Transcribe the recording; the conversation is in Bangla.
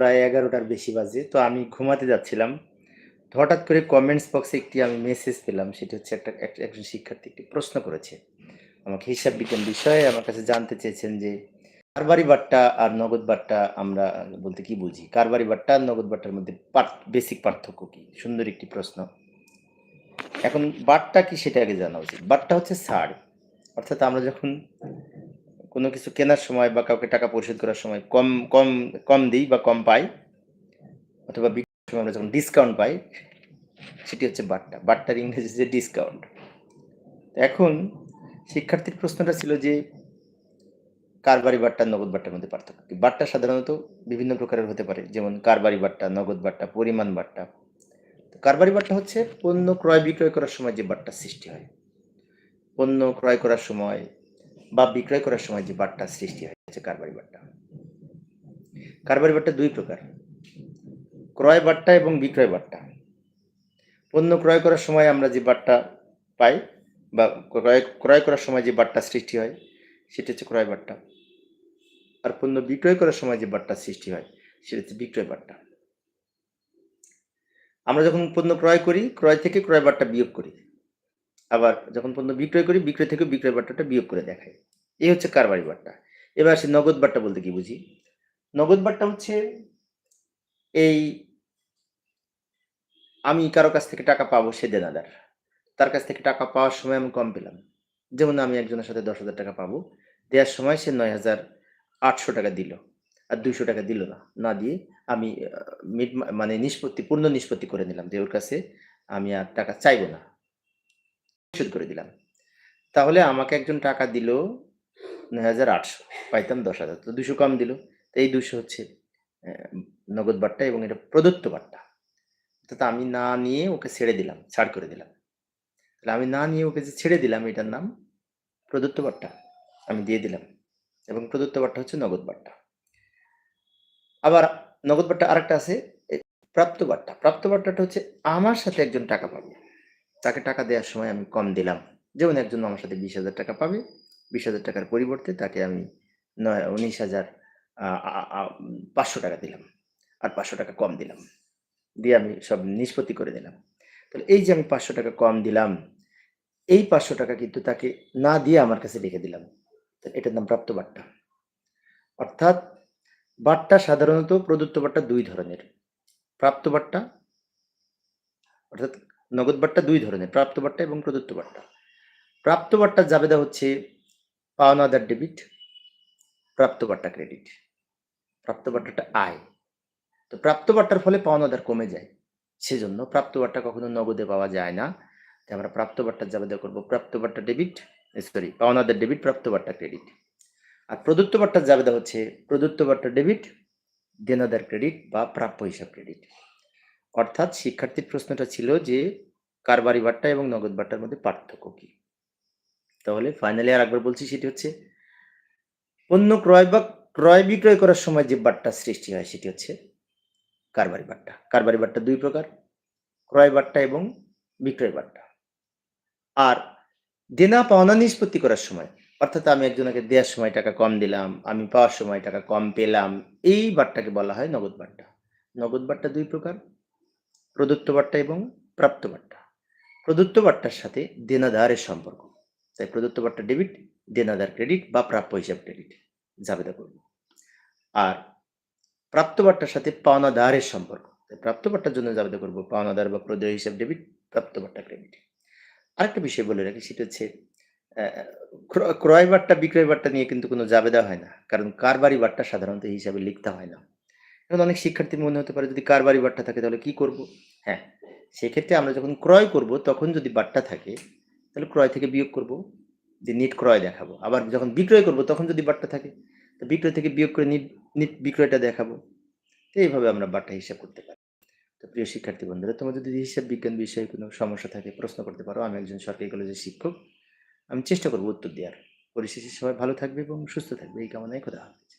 প্রায় ১১ঃ০০ বেশি বাজে। তো আমি ঘুমাতে যাচ্ছিলাম। হঠাৎ করে কমেন্টস বক্সে একটি আমি মেসেজ পেলাম। সেটি হচ্ছে একটা এক একজন শিক্ষার্থী একটি প্রশ্ন করেছে। আমাকে হিসাব বিজ্ঞান বিষয়ে আমার কাছে জানতে চেয়েছেন যে, কারবারি বাট্টা আর নগদ বাট্টা আমরা বলতে কি বুঝি? কারবারি বাট্টা আর নগদ বাট্টার মধ্যে বেসিক পার্থক্য কি? সুন্দর একটি প্রশ্ন। এখন বাট্টা কি সেটা আগে জানা উচিত। বাট্টা হচ্ছে ছাড়। অর্থাৎ আমরা যখন কোনো কিছু কেনার সময় বা কাউকে টাকা পরিশোধ করার সময় কম কম কম দিই বা কম পাই অথবা বিক্রির সময় আমরা যখন ডিসকাউন্ট পাই সেটি হচ্ছে বাট্টা। বাট্টার ইংরেজি যে ডিসকাউন্ট। এখন শিক্ষার্থীর প্রশ্নটা ছিল যে, কারবারি বাট্টা, নগদ বাট্টার মধ্যে পার্থক্য কি? বাট্টা সাধারণত বিভিন্ন প্রকারের হতে পারে। যেমন কারবারি বাট্টা, নগদ বাট্টা, পরিমাণ বাট্টা। কারবারি বাট্টা হচ্ছে পণ্য ক্রয় বিক্রয় করার সময় যে বাট্টার সৃষ্টি হয়। পণ্য ক্রয় করার সময় বা বিক্রয় করার সময় যে বাট্টার সৃষ্টি হয় হচ্ছে কারবারি বাট্টা। কারবারি বাট্টা দুই প্রকার। ক্রয় বাট্টা এবং বিক্রয় বাট্টা। পণ্য ক্রয় করার সময় আমরা যে বাট্টা পাই বা ক্রয় ক্রয় করার সময় যে বাট্টার সৃষ্টি হয় সেটা হচ্ছে ক্রয় বাট্টা। আর পণ্য বিক্রয় করার সময় যে বাট্টার সৃষ্টি হয় সেটা হচ্ছে বিক্রয় বাট্টা। আমরা যখন পণ্য ক্রয় করি, ক্রয় থেকে ক্রয় বাট্টা বিয়োগ করি। আবার যখন পণ্য বিক্রয় করি, বিক্রয় থেকে বিক্রয় বাট্টাটা বিয়োগ করে দেখাই। এই হচ্ছে কারবারি বাট্টা। এবার আসি নগদ বাট্টা বলতে কি বুঝি? নগদ বাট্টা হচ্ছে এই আমি কারও কাছ থেকে টাকা পাবো সে দেনাদার। তার কাছ থেকে টাকা পাওয়ার সময় আমি কম পেলাম। যেমন আমি একজনের সাথে দশ হাজার টাকা পাবো। দেয়ার সময় সে ৳৯,৮০০ টাকা দিল। আর দুইশো টাকা দিল না। না দিয়ে আমি মিট মানে নিষ্পত্তি পূর্ণ নিষ্পত্তি করে নিলাম যে ওর কাছে আমি আর টাকা চাইব না। পরিশোধ করে দিলাম। তাহলে আমাকে একজন টাকা দিল ৯,৮০০ পাইতাম ১০,০০০ তো দুশো কম দিল। তো এই দুশো হচ্ছে নগদ বাট্টা এবং এটা প্রদত্ত বাট্টা। অর্থাৎ আমি না নিয়ে ওকে ছেড়ে দিলাম, ছাড় করে দিলাম। তাহলে আমি না নিয়ে ওকে যে ছেড়ে দিলাম এটার নাম প্রদত্ত বাট্টা। আমি দিয়ে দিলাম। এবং প্রদত্ত বাট্টা হচ্ছে নগদ বাট্টা। আবার নগদ বাট্টা আরেকটা আছে প্রাপ্ত বাট্টা। প্রাপ্ত বাট্টাটা হচ্ছে আমার সাথে একজন টাকা পাবে। তাকে টাকা দেওয়ার সময় আমি কম দিলাম। যেমন একজন আমার সাথে বিশ হাজার টাকা পাবে। বিশ হাজার টাকার পরিবর্তে তাকে আমি নয় ১৯,০০০ আ আ আ ৳৫০০ টাকা দিলাম। আর ৳৫০০ টাকা কম দিলাম। দিয়ে আমি সব নিষ্পত্তি করে দিলাম। তাহলে এই যে আমি ৳৫০০ টাকা কম দিলাম, এই ৳৫০০ টাকা কিন্তু তাকে না দিয়ে আমার কাছে রেখে দিলাম। এটার নাম প্রাপ্ত বাট্টা। অর্থাৎ বাট্টা সাধারণত প্রদত্ত বাট্টা দুই ধরনের। প্রাপ্ত বাট্টা অর্থাৎ নগদ বাট্টা দুই ধরনের। প্রাপ্ত বাট্টা এবং প্রদত্ত বাট্টা। প্রাপ্ত বাট্টার জাবেদা হচ্ছে পাওনাদার ডেবিট, প্রাপ্ত বাট্টা ক্রেডিট। প্রাপ্ত বাট্টাটা আয়। তো প্রাপ্ত বাট্টার ফলে পাওনাদার কমে যায়। সেজন্য প্রাপ্ত বাট্টা কখনো নগদে পাওয়া যায় না। তাই আমরা প্রাপ্ত বাট্টার জাবেদা করব প্রাপ্ত বাট্টা ডেবিট সরি পাওনাদার ডেবিট, প্রাপ্ত বাট্টা ক্রেডিট। আর প্রদত্ত বাট্টার জাবেদা হচ্ছে প্রদত্ত বাট্টা ডেবিট, দেনাদার ক্রেডিট বা প্রাপ্য হিসাব ক্রেডিট। অর্থাৎ শিক্ষার্থীর প্রশ্নটা ছিল যে কারবারি বাট্টা এবং নগদ বাট্টার মধ্যে পার্থক্য কি? তাহলে ফাইনালি আর একবার বলছি সেটি হচ্ছে পণ্য ক্রয় বা ক্রয় বিক্রয় করার সময় যে বাট্টার সৃষ্টি হয় সেটি হচ্ছে কারবারি বাট্টা। কারবারি বাট্টা দুই প্রকার। ক্রয় বাট্টা এবং বিক্রয় বাট্টা। আর দেনা পাওনা নিষ্পত্তি করার সময় অর্থাৎ আমি একজনকে দেওয়ার সময় টাকা কম দিলাম, আমি পাওয়ার সময় টাকা কম পেলাম। এই বাট্টাকে বলা হয় নগদ বাট্টা। নগদ বাট্টা দুই প্রকার। প্রদত্ত বার্তা এবং প্রাপ্ত বার্তা প্রদত্ত বাট্টার সাথে দেনাদারের সম্পর্ক। তাই প্রদত্ত বার্তা ডেবিট, দেনাদার ক্রেডিট বা প্রাপ্য হিসাব ক্রেডিট জাবেদা করব। আর প্রাপ্ত বাট্টার সাথে পাওনাদারের সম্পর্ক। তাই প্রাপ্ত বাট্টার জন্য জাবেদা করব পাওনাদার বা প্রদেয় হিসাব ডেবিট, প্রাপ্ত বাট্টা ক্রেডিট। আরেকটা বিষয় বলে রাখি সেটা হচ্ছে ক্রয় বাট্টা, বিক্রয় বার্তা নিয়ে কিন্তু কোনো জাবেদা হয় না। কারণ কারবারি বার্তা সাধারণত হিসাবে লিখতে হয় না। এখন অনেক শিক্ষার্থীর মনে হতে পারে যদি কারবারি বার্তা থাকে তাহলে কি করব? হ্যাঁ, সেক্ষেত্রে আমরা যখন ক্রয় করব তখন যদি বাট্টা থাকে তাহলে ক্রয় থেকে বিয়োগ করব। যে নিট ক্রয় দেখাবো। আবার যখন বিক্রয় করব তখন যদি বাট্টা থাকে তো বিক্রয় থেকে বিয়োগ করে নিট নিট বিক্রয়টা দেখাবো। তো এইভাবে আমরা বাট্টা হিসাব করতে পারি। তো প্রিয় শিক্ষার্থী বন্ধুরা তোমরা যদি হিসাব বিজ্ঞান বিষয়ে কোনো সমস্যা থাকে প্রশ্ন করতে পারো। আমি একজন সরকারি কলেজের শিক্ষক। আমি চেষ্টা করব উত্তর দেওয়ার। পরিশেষে সবাই ভালো থাকবে এবং সুস্থ থাকবে এই কামনায় খোদা হাফেজ।